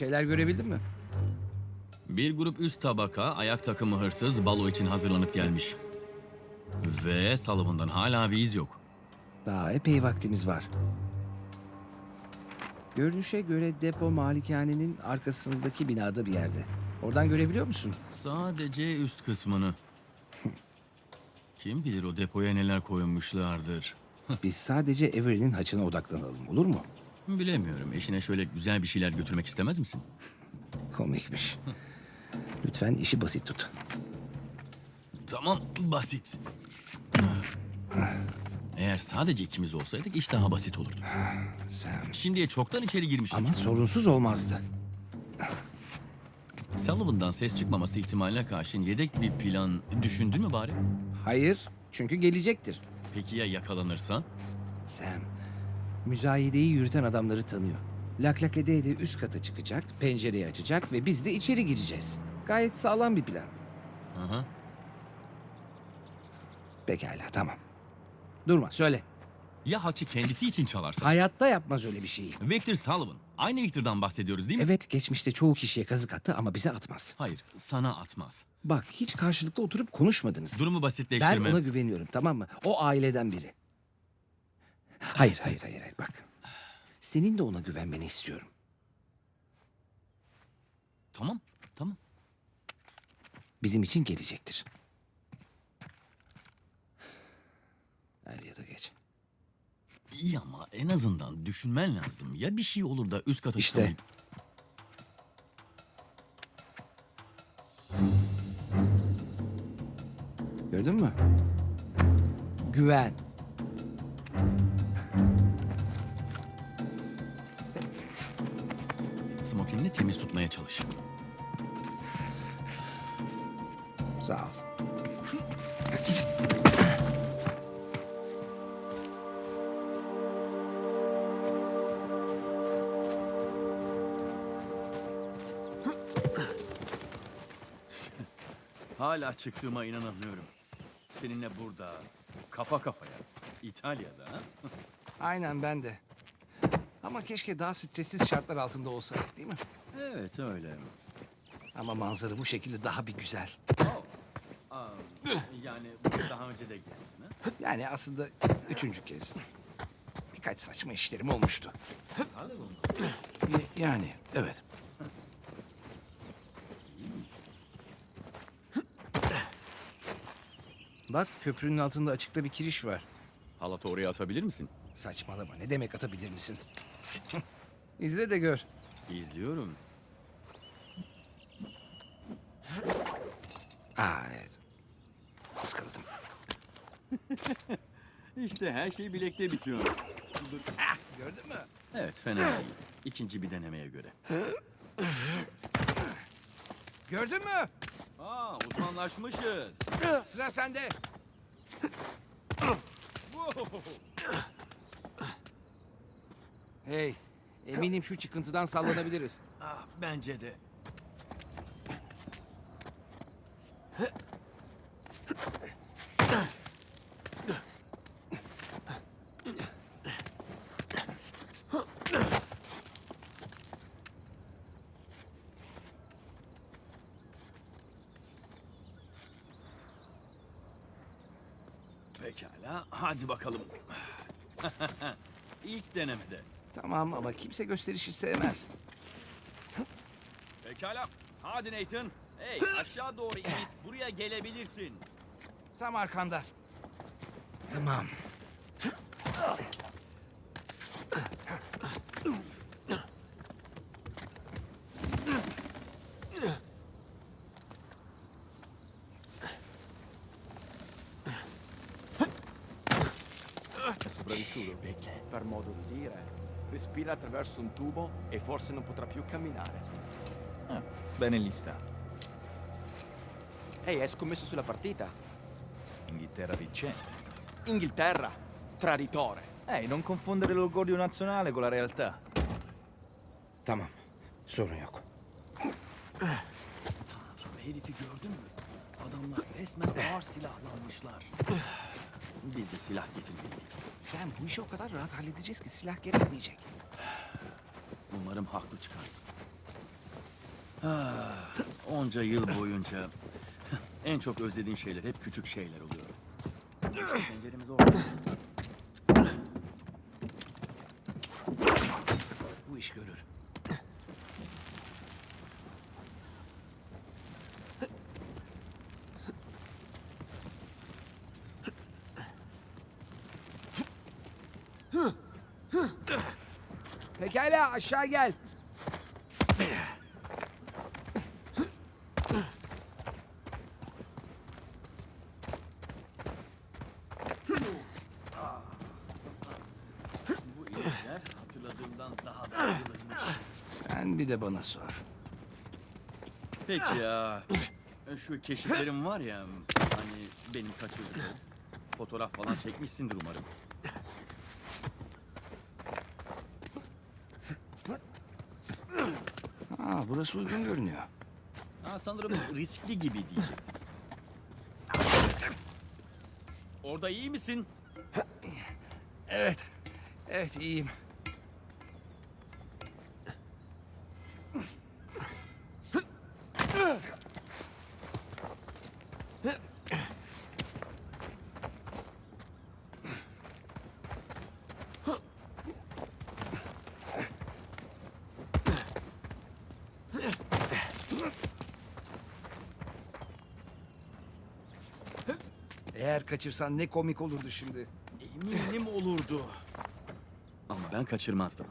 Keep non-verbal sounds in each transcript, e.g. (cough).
şeyler görebildin mi? Bir grup üst tabaka ayak takımı hırsız balo için hazırlanıp gelmiş. Ve Sullivan'dan hala bir iz yok. Daha epey vaktimiz var. Görünüşe göre depo malikanenin arkasındaki binada bir yerde. Oradan görebiliyor musun? Sadece üst kısmını. Kim bilir o depoya neler koymuşlardır. Biz sadece Avery'nin haçına odaklanalım olur mu? Bilemiyorum. Eşine şöyle güzel bir şeyler götürmek istemez misin? Komikmiş. Lütfen işi basit tut. Tamam, basit. Eğer sadece ikimiz olsaydık iş daha basit olurdu. Sam. Şimdiye çoktan içeri girmiştik. Ama sorunsuz olmazdı. Sullivan'dan ses çıkmaması ihtimaline karşın yedek bir plan düşündün mü bari? Hayır, çünkü gelecektir. Peki ya yakalanırsa? Sam, müzayedeyi yürüten adamları tanıyor. Laklak ede ede üst kata çıkacak, pencereyi açacak ve biz de içeri gireceğiz. Gayet sağlam bir plan. Aha. Pekala, tamam. Durma, söyle. Ya haçı kendisi için çalarsa? Hayatta yapmaz öyle bir şeyi. Victor Sullivan. Aynı Victor'dan bahsediyoruz değil mi? Evet, geçmişte çoğu kişiye kazık attı ama bize atmaz. Hayır, sana atmaz. Bak, hiç karşılıklı oturup konuşmadınız. Durumu Ben basitleştirme. ona güveniyorum, tamam mı? O aileden biri. Hayır, hayır, hayır, hayır. Bak. Senin de ona güvenmeni istiyorum. Tamam, tamam. Bizim için gelecektir. Er ya da geç. İyi ama en azından düşünmen lazım. Ya bir şey olur da üst kata İşte. çıkamayıp... Gördün mü? Güven. Smokinini temiz tutmaya çalış. Sağ ol. Hala çıktığıma inanamıyorum. Seninle burada, kafa kafaya, İtalya'da. ha? Aynen ben de. Ama keşke daha stressiz şartlar altında olsaydık değil mi? Evet öyle. Ama manzara bu şekilde daha bir güzel. Aa, yani buraya daha önce de geldin ha? Yani aslında üçüncü kez. Birkaç saçma işlerim olmuştu. Y- Yani evet. Bak köprünün altında açıkta bir kiriş var. Halatı oraya atabilir misin? Saçmalama ne demek atabilir misin? İzle de gör. İzliyorum. Aa evet. Iskaladım. İşte her şey bilekte bitiyor. Gördün mü? Evet fena değil. İkinci bir denemeye göre. Gördün mü? Aa uzmanlaşmışız. Sıra sende. Hey, eminim şu çıkıntıdan sallanabiliriz. Ah, bence de. Pekala, hadi bakalım. (laughs) İlk denemede. Tamam ama kimse gösterişi sevmez. Pekala, hadi Nathan. Hey, aşağı doğru inip buraya gelebilirsin. Tam arkanda. Tamam. Per modo di dire. Respira attraverso un tubo e forse non potrà più camminare. Ah, bene lì sta. Ehi, hai scommesso sulla partita? Inghilterra vincente. Inghilterra, traditore. Ehi, non confondere l'orgoglio nazionale con la realtà. Tamam. Sorun yok. Tanrım herifi gördün mü? Adamlar resmen ağır silahlanmışlar. Biz de silah getirmeliydik. Sen bu işi o kadar rahat halledeceğiz ki silah gerekmeyecek. Umarım haklı çıkarsın. Onca yıl boyunca en çok özlediğin şeyler hep küçük şeyler oluyor. İşte penceremiz orada. Bu iş görür. Pekala aşağı gel. Bu ilişkiler hatırladığımdan daha da acılıymış. Sen bir de bana sor. Peki ya. Şu keşiflerim var ya hani benim kaçırdığım. Fotoğraf falan çekmişsindir umarım. Burası uygun görünüyor. Ha, sanırım (clears throat) riskli gibi diyecek. Orada iyi misin? Evet. Evet iyiyim. Eğer kaçırsan ne komik olurdu şimdi. Eminim olurdu. Ama ben kaçırmazdım.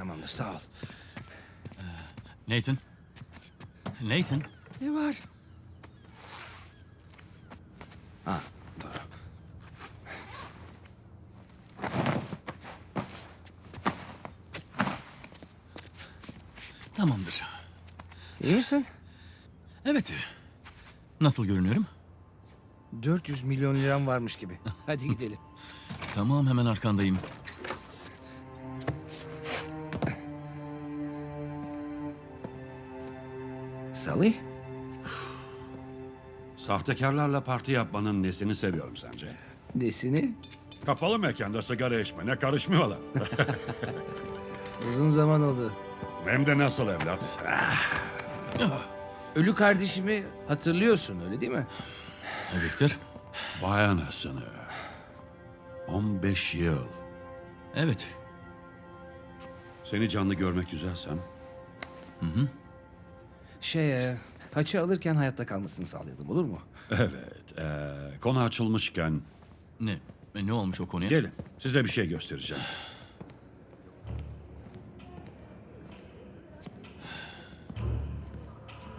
Tamamdır sağ ol. Nathan. Nathan. Ne var? Ha doğru. Tamamdır. İyi misin? Evet. Nasıl görünüyorum? 400 milyon liram varmış gibi. (laughs) Hadi gidelim. Tamam hemen arkandayım. Salih? Sahtekarlarla parti yapmanın nesini seviyorum sence? Nesini? Kapalı mekanda sigara içmene karışmıyorlar. (laughs) Uzun zaman oldu. Hem de nasıl evlat? Ölü kardeşimi hatırlıyorsun öyle değil mi? Victor. Vay anasını. 15 yıl. Evet. Seni canlı görmek güzelsem. Şey, e, haçı alırken hayatta kalmasını sağlayalım olur mu? Evet. eee, konu açılmışken Ne? E, Ne olmuş o konuya? gelin size bir şey göstereceğim.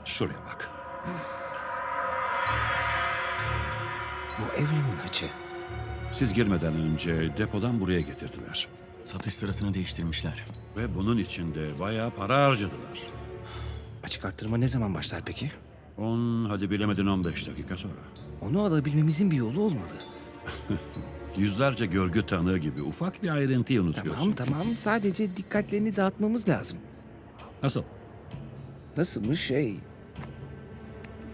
Şuraya bak. Bu evrenin haçı. Siz girmeden önce depodan buraya getirdiler. Satış sırasını değiştirmişler. Ve bunun için de bayağı para harcadılar. Açık arttırma ne zaman başlar peki? 10 hadi bilemedin 15 dakika sonra. Onu alabilmemizin bir yolu olmalı. (laughs) Yüzlerce görgü tanığı gibi ufak bir ayrıntıyı unutuyorsun. Tamam tamam sadece dikkatlerini dağıtmamız lazım. Nasıl? Nasıl mı şey?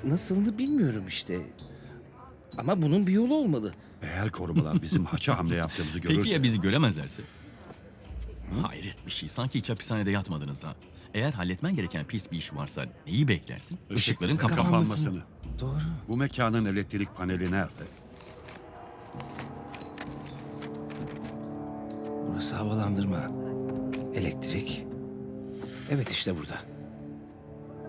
Nasılını bilmiyorum işte. Ama bunun bir yolu olmalı. Eğer korumalar bizim (laughs) haça hamle yaptığımızı görürse... Peki ya bizi göremezlerse? Hayret bir şey. Sanki hiç hapishanede yatmadınız ha. Eğer halletmen gereken pis bir iş varsa neyi beklersin? Işıkların kapanması. kapanmasını. Doğru. Bu mekanın elektrik paneli nerede? Burası havalandırma. Elektrik. Evet işte burada.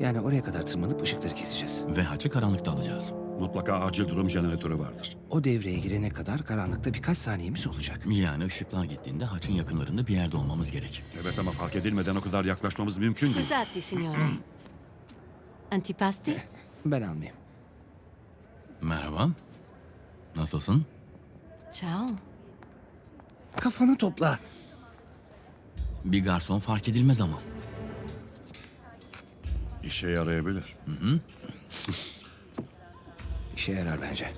Yani oraya kadar tırmanıp ışıkları keseceğiz. Ve haçı karanlıkta alacağız. Mutlaka acil durum jeneratörü vardır. O devreye girene kadar karanlıkta birkaç saniyemiz olacak. Yani ışıklar gittiğinde haçın yakınlarında bir yerde olmamız gerek. Evet ama fark edilmeden o kadar yaklaşmamız mümkün değil. Scusate, signore. Antipasti? (laughs) Ben almayayım. Merhaba. Nasılsın? Ciao. Kafanı topla. Bir garson fark edilmez ama. İşe yarayabilir. (laughs) İşe yarar bence.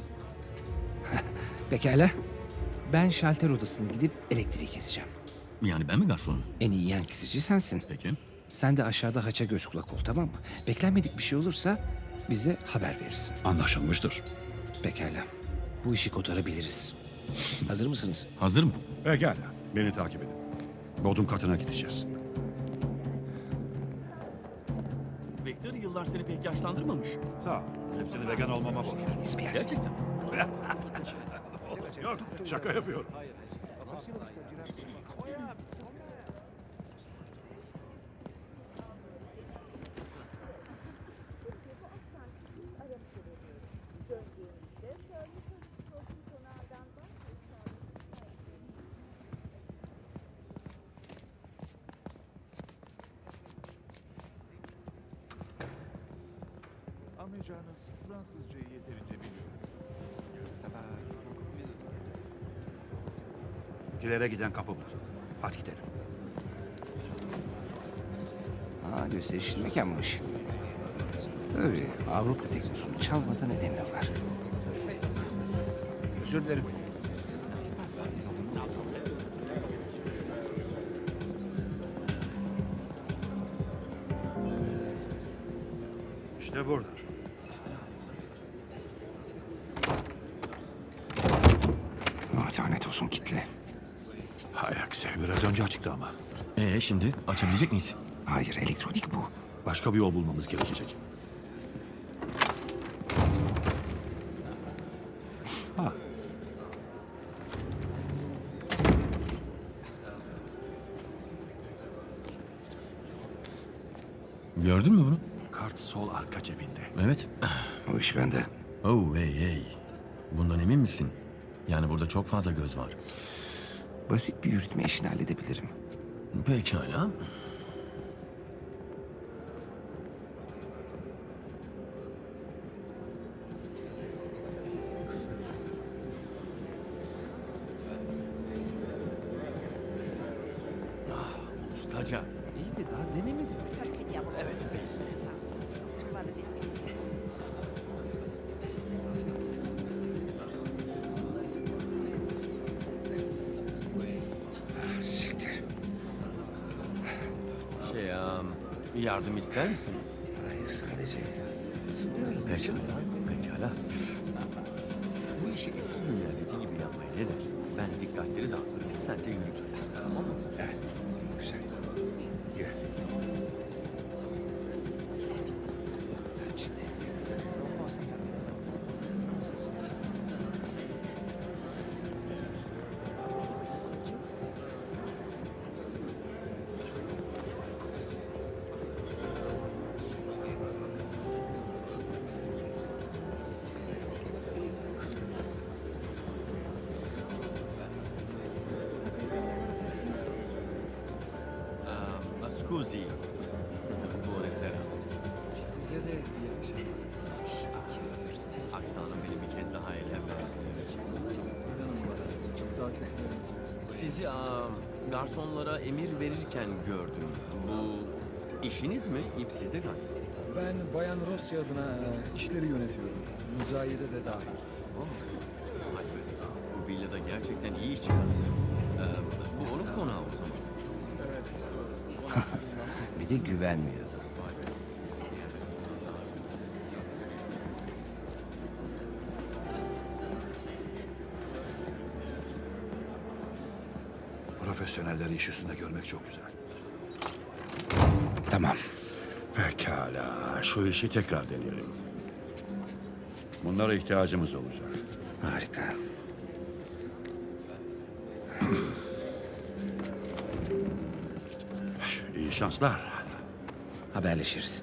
(laughs) Pekala. Ben şalter odasına gidip elektriği keseceğim. Yani ben mi garsonum? En iyi yan kesici sensin. Peki. Sen de aşağıda haça göz kulak ol tamam mı? Beklenmedik bir şey olursa bize haber verirsin. Anlaşılmıştır. Pekala. Bu işi kotarabiliriz. Hazır mısınız? Hazır mı? Pekala. Beni takip edin. Bodrum katına gideceğiz. Yıllar seni pek yaşlandırmamış. Ha, hepsini vegan olmama borç. Gerçekten. (laughs) Yok, şaka yapıyorum. Kilere giden kapı bu. Hadi gidelim. Aa gösterişli mekanmış. Tabii Avrupa teknosunu çalmadan edemiyorlar. Özür dilerim. Ee şimdi açabilecek miyiz? Hayır elektronik bu. Başka bir yol bulmamız gerekecek. Ha. Gördün mü bunu? Kart sol arka cebinde. Evet. O iş bende. Oh hey hey. Bundan emin misin? Yani burada çok fazla göz var. Basit bir yürütme işini halledebilirim. Pekala. Ne? Ben dikkatleri dağıtırım, sen de yürütürsün. Tamam mı? Evet. Sizi um, garsonlara emir verirken gördüm. Bu işiniz mi? İp sizde galiba. Ben Bayan Rossi adına e, işleri yönetiyorum. Müzayede de dahil. Oh, vay be. Bu villada gerçekten iyi iş çıkarmışsınız. Ee, bu onun konağı o zaman. (laughs) bir de güvenmiyordu. Profesyonelleri iş üstünde görmek çok güzel. Tamam. Pekala, şu işi tekrar deneyelim. Bunlara ihtiyacımız olacak. Harika. İyi şanslar. Haberleşiriz.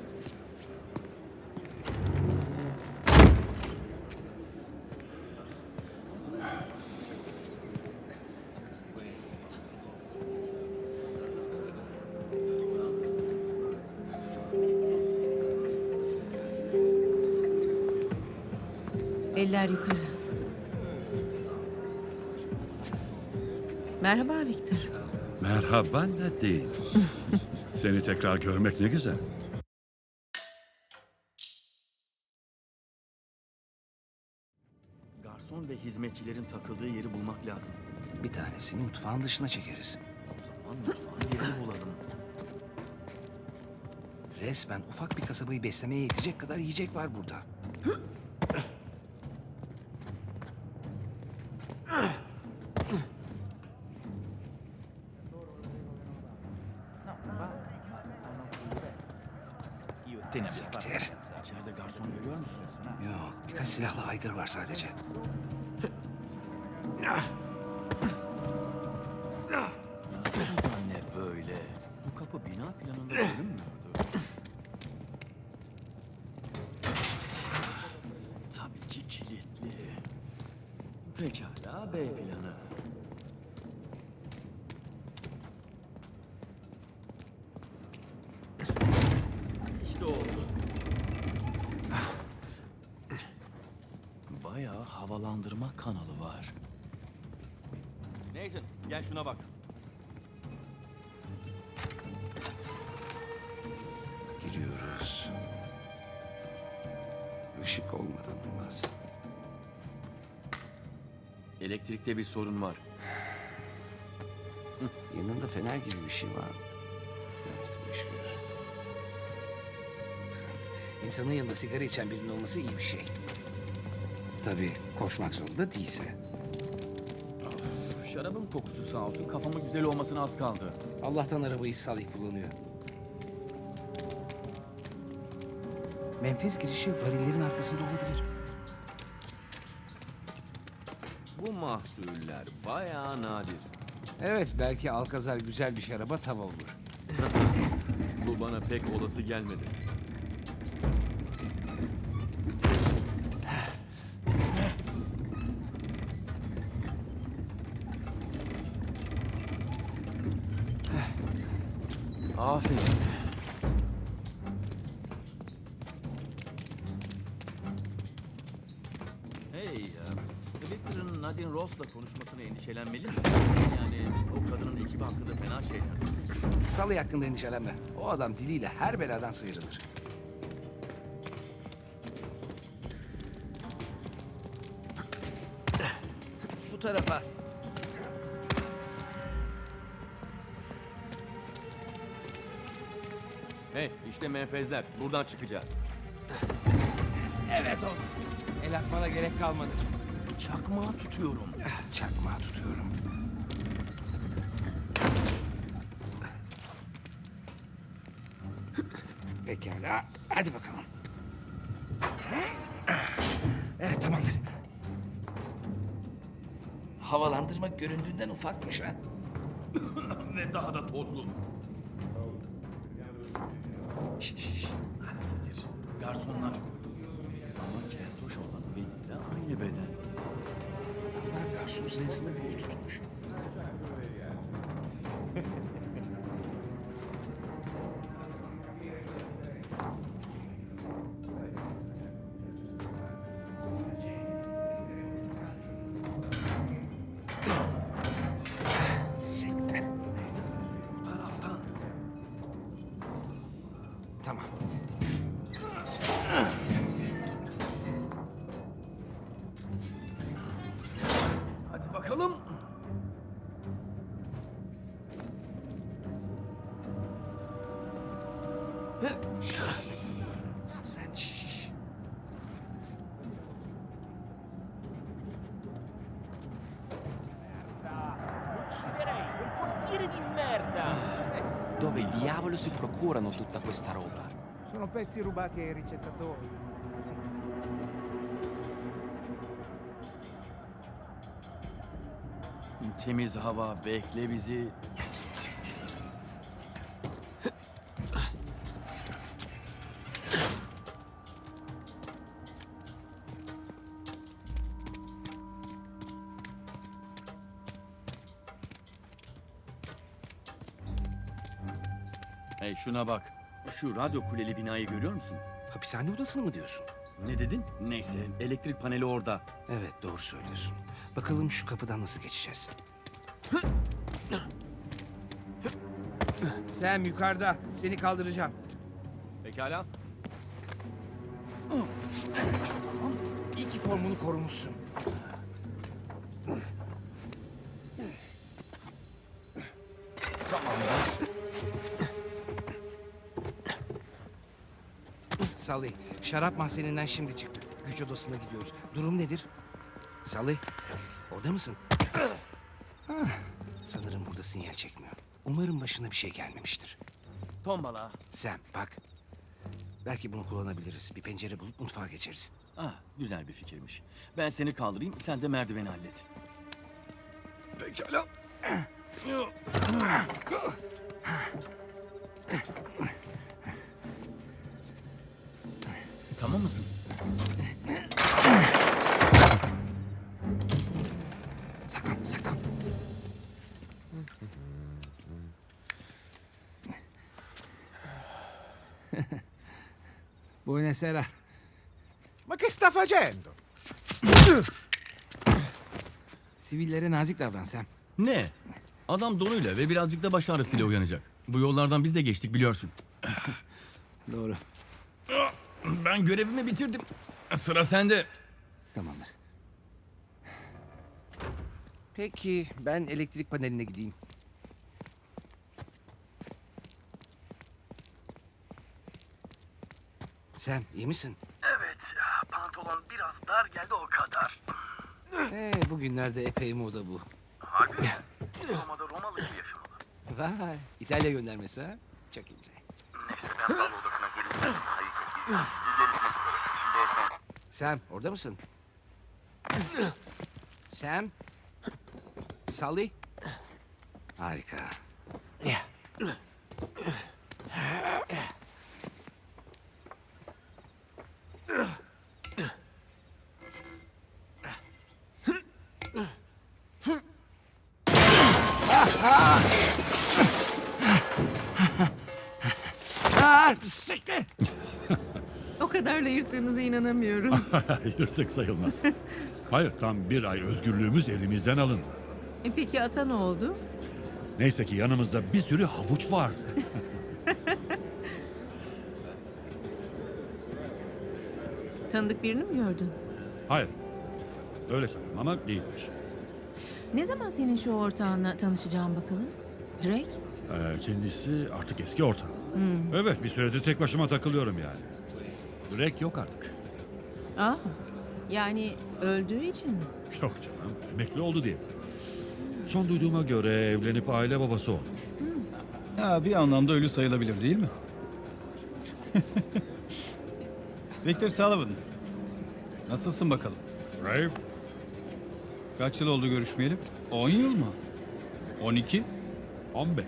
Eller yukarı. Merhaba Victor. Merhaba değil. (laughs) Seni tekrar görmek ne güzel. Garson ve ve hizmetçilerin takıldığı yeri bulmak lazım. Bir tanesini mutfağın dışına çekeriz. O zaman mutfağın yerini bulalım. Resmen ufak bir kasabayı beslemeye yetecek kadar yiyecek var burada. (laughs) Io te ne avrei fatto Siktir. cazzare. İçeride garson görüyor musun? Yok, birkaç silahlı aygır var sadece. Buradan ne böyle? Bu kapı bina planında görünmüyordu. Tabii ki kilitli. Pekala B planı. İşte oldu. Bayağı havalandırma kanalı var. Nathan gel şuna bak. Giriyoruz. Işık olmadan olmaz. Elektrikte bir sorun var. Yanında fener gibi bir şey var? Evet, bu iş görür. (laughs) İnsanın yanında sigara içen birinin olması iyi bir şey. Tabii koşmak zorunda değilse. Şarabın kokusu sağ olsun kafamı güzel olmasına az kaldı. Allah'tan arabayı Salih kullanıyor. Menfez girişi varillerin arkasında olabilir. Bu mahsuller bayağı nadir. Evet, belki Alkazar güzel bir şaraba tava olur. (laughs) Bu bana pek olası gelmedi. Salih hakkında endişelenme. O adam diliyle her beladan sıyrılır. Bu tarafa. Hey işte menfezler. Buradan çıkacağız. Evet oldu. El atmana gerek kalmadı. Çakmağı tutuyorum. Çakmağı tutuyorum. Pekala. Hadi bakalım. Evet tamamdır. Havalandırma göründüğünden ufakmış ha. (coughs) Ve daha da tozlu. Dove diavolo si procurano tutta questa roba? Sono pezzi rubati ai ricettatori. Temiz hava bekle bizi. Hey şuna bak. Şu radyo kuleli binayı görüyor musun? Hapishane odasını mı diyorsun? Ne dedin? Neyse elektrik paneli orada. Evet doğru söylüyorsun. Bakalım şu kapıdan nasıl geçeceğiz? Sam yukarıda. Seni kaldıracağım. Pekala. İyi ki formunu korumuşsun. Salih, şarap mahzeninden şimdi çıktık. Güç odasına gidiyoruz. Durum nedir? Salih, orada mısın? Ah, sanırım burada sinyal çekmiyor. Umarım başına bir şey gelmemiştir. Tombala. Sam, bak. Belki bunu kullanabiliriz. Bir pencere bulup mutfağa geçeriz. Ah, güzel bir fikirmiş. Ben seni kaldırayım, sen de merdiveni hallet. Pekala. Tamam mısın? Saklan, saklan. Buonasera. Ma che sta facendo? Sivillere nazik davran Sam. Ne? Adam donuyla ve birazcık da baş ağrısıyla uyanacak. Bu yollardan biz de geçtik biliyorsun. Doğru. Ben görevimi bitirdim. Sıra sende. Tamamdır. Peki ben elektrik paneline gideyim. Sam iyi misin? Evet, pantolon biraz dar geldi o kadar. Ee, bugünlerde epey moda bu. Harbi mi? Roma'da Romalı gibi yaşamalı. Vay İtalya göndermesi ha? Çok ince. Neyse ben bal odasına gelip hayır Sam orada mısın? Sam? Salih? Harika. (laughs) Yırtık sayılmaz. Hayır, tam bir ay özgürlüğümüz elimizden alındı. e peki ata ne oldu? Neyse ki yanımızda bir sürü havuç vardı. (laughs) Tanıdık birini mi gördün? Hayır, öyle sanırım ama değilmiş. Ne zaman senin şu ortağınla tanışacağım bakalım? Drake? Ee, kendisi artık eski ortağım. Evet, bir süredir tek başıma takılıyorum yani. Drake yok artık. Ah, yani öldüğü için mi? Yok canım, emekli oldu diye. Son duyduğuma göre evlenip aile babası olmuş. Ha, bir anlamda ölü sayılabilir değil mi? (laughs) Victor Sullivan. Nasılsın bakalım? Brave, Kaç yıl oldu görüşmeyeli? 10 yıl mı? 12? 15.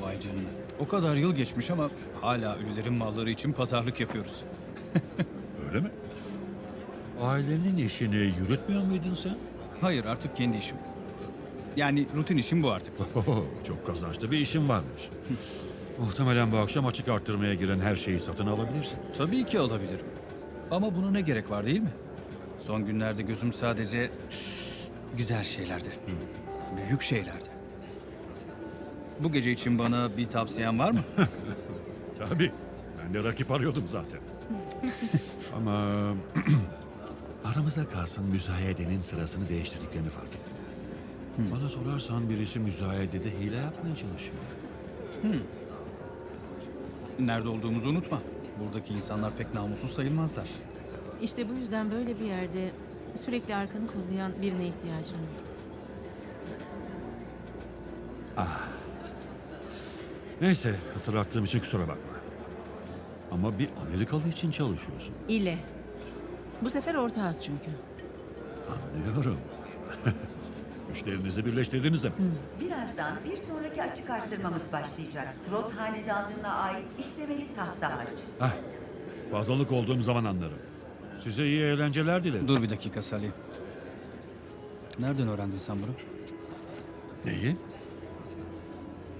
Vay canına. O kadar yıl geçmiş ama hala ölülerin malları için pazarlık yapıyoruz. Ailenin işini yürütmüyor muydun sen? Hayır artık kendi işim. Yani rutin işim bu artık. (laughs) Oho, çok kazançlı bir işin varmış. Muhtemelen bu akşam açık arttırmaya giren her şeyi satın alabilirsin. Tabii ki alabilirim. Ama buna ne gerek var değil mi? Son günlerde gözüm sadece güzel şeylerde. Büyük şeylerde. Bu gece için bana bir tavsiyen var mı? (laughs) Tabii. Ben de rakip arıyordum zaten. (laughs) Ama (clears throat) aramızda kalsın müzayedenin sırasını değiştirdiklerini fark ettim. Bana sorarsan birisi müzayedede hile yapmaya çalışıyor. Nerede olduğumuzu unutma. Buradaki insanlar pek namussuz sayılmazlar. İşte bu yüzden böyle bir yerde sürekli arkanı kollayan birine ihtiyacın olur. Neyse hatırlattığım için kusura bakma. Ama bir Amerikalı için çalışıyorsun. İle. Bu sefer ortağız çünkü. Anlıyorum. (laughs) Güçlerinizi birleştirdiniz demek. Birazdan bir sonraki açık arttırmamız başlayacak. Trot Hanedanlığı'na ait işlemeli tahta harç. Hah, fazlalık olduğum zaman anlarım. Size iyi eğlenceler dilerim. Dur bir dakika Salih. Nereden öğrendin sen bunu? Neyi?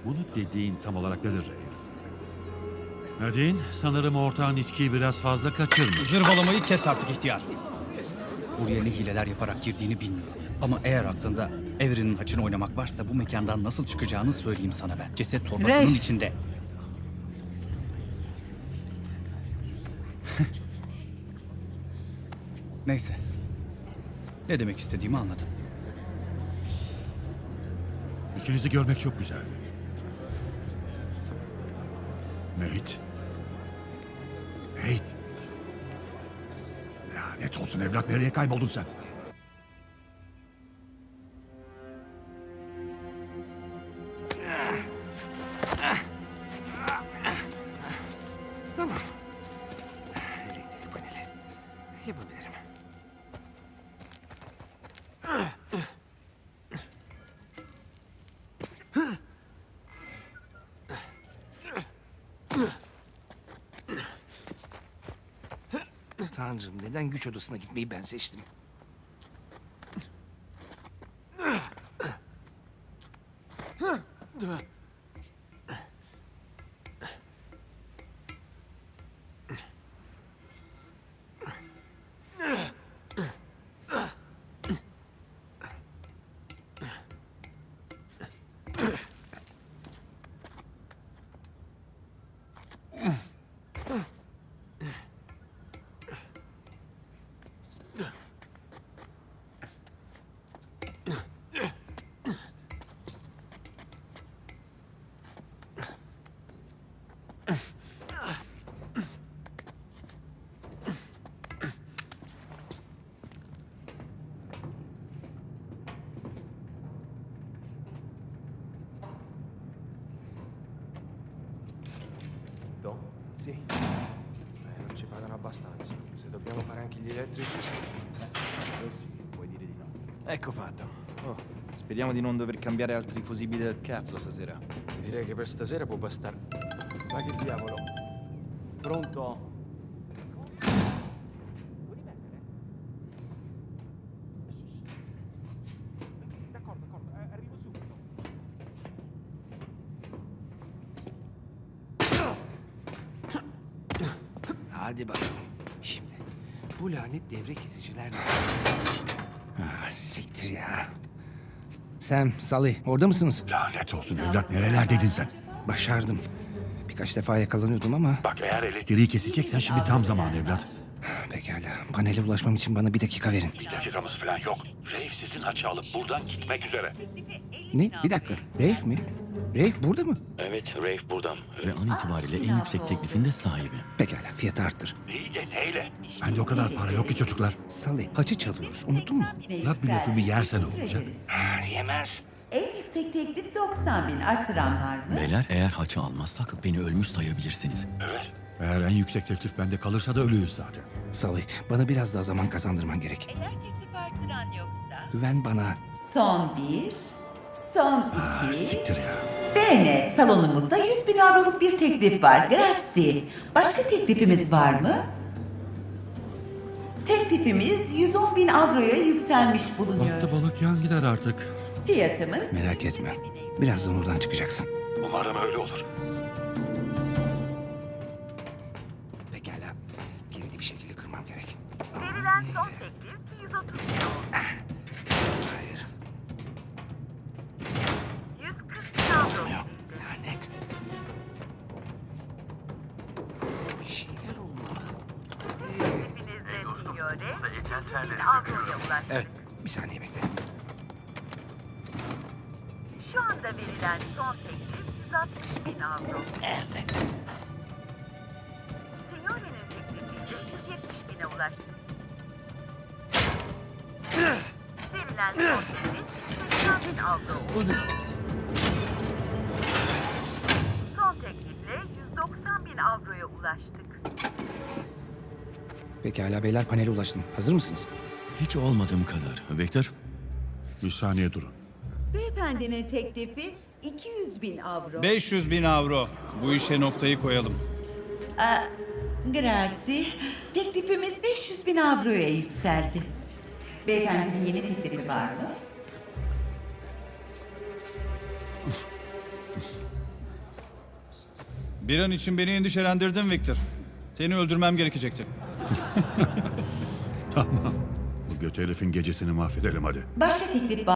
Bunu dediğin tam olarak nedir Reif? Nadine, sanırım ortağın içkiyi biraz fazla kaçırmış. Zırvalamayı kes artık ihtiyar. Buraya ne hileler yaparak girdiğini bilmiyorum. Ama eğer aklında Evren'in haçını oynamak varsa bu mekandan nasıl çıkacağını söyleyeyim sana ben. Ceset torbasının Reif. içinde. (laughs) Neyse. Ne demek istediğimi anladım. İkinizi görmek çok güzeldi. Nate, Kate. Lanet olsun evlat nereye kayboldun sen? Neden güç odasına gitmeyi ben seçtim? Ecco fatto. Oh, speriamo di non dover cambiare altri fusibili del cazzo stasera. Direi che per stasera può bastare. Ma che diavolo? Pronto? D'accordo, d'accordo, arrivo subito. Hadi bakalım. Şimdi bu lanet devre kesiciler siktir ya. Sam, Sally orada mısınız? Lanet olsun evlat nerelerdeydin sen? Başardım. Birkaç defa yakalanıyordum ama Bak eğer elektriği keseceksen şimdi tam zaman evlat. pekala. Panele ulaşmam için bana bir dakika verin. Bir dakikamız falan yok. Rafe sizin haçı alıp buradan gitmek üzere. Ne? Bir dakika. Rafe mi? Rafe burada mı? Evet, Rafe buradan. Ve an itibariyle en yüksek teklifin de sahibi. Pekala fiyatı arttır. İyi de neyle? Bende o kadar para yok ki çocuklar. Sally haçı çalıyoruz. Unuttun mu? Laf bir lafı bir yersen olacak. Yemez. En yüksek teklif 90 bin. Artıran var mı? Beyler eğer haçı almazsak beni ölmüş sayabilirsiniz. Evet. Eğer en yüksek teklif bende kalırsa da ölüyüz zaten. Sally bana biraz daha zaman kazandırman gerek. Eğer teklif artıran yoksa. Güven bana. Son bir. Son Ah, iki. siktir ya. Bene, salonumuzda 100 bin avroluk bir teklif var. Grazie. Başka teklifimiz var mı? Teklifimiz 110 bin avroya yükselmiş bulunuyor. Battı balık yan gider artık. Fiyatımız Merak etme. Birazdan oradan çıkacaksın. Umarım öyle olur. Avro. Evet. Signore'nin teklifiyle 170 bine ulaştı. Verilen son teklif 180 bin avro oldu. Son teklifle 190 bin avroya ulaştık. Pekala beyler panele ulaştım. Hazır mısınız? Hiç olmadığım kadar. Victor, Bir saniye durun. Beyefendinin teklifi 200 bin avro. 500 bin avro. Bu işe noktayı koyalım. Grazie. Teklifimiz 500 bin avroya yükseldi. Beyefendinin yeni teklifi var mı? Bir an için beni endişelendirdin Victor. Seni öldürmem gerekecekti. (laughs) Bu göt herifin gecesini mahvedelim hadi. Başka teklif var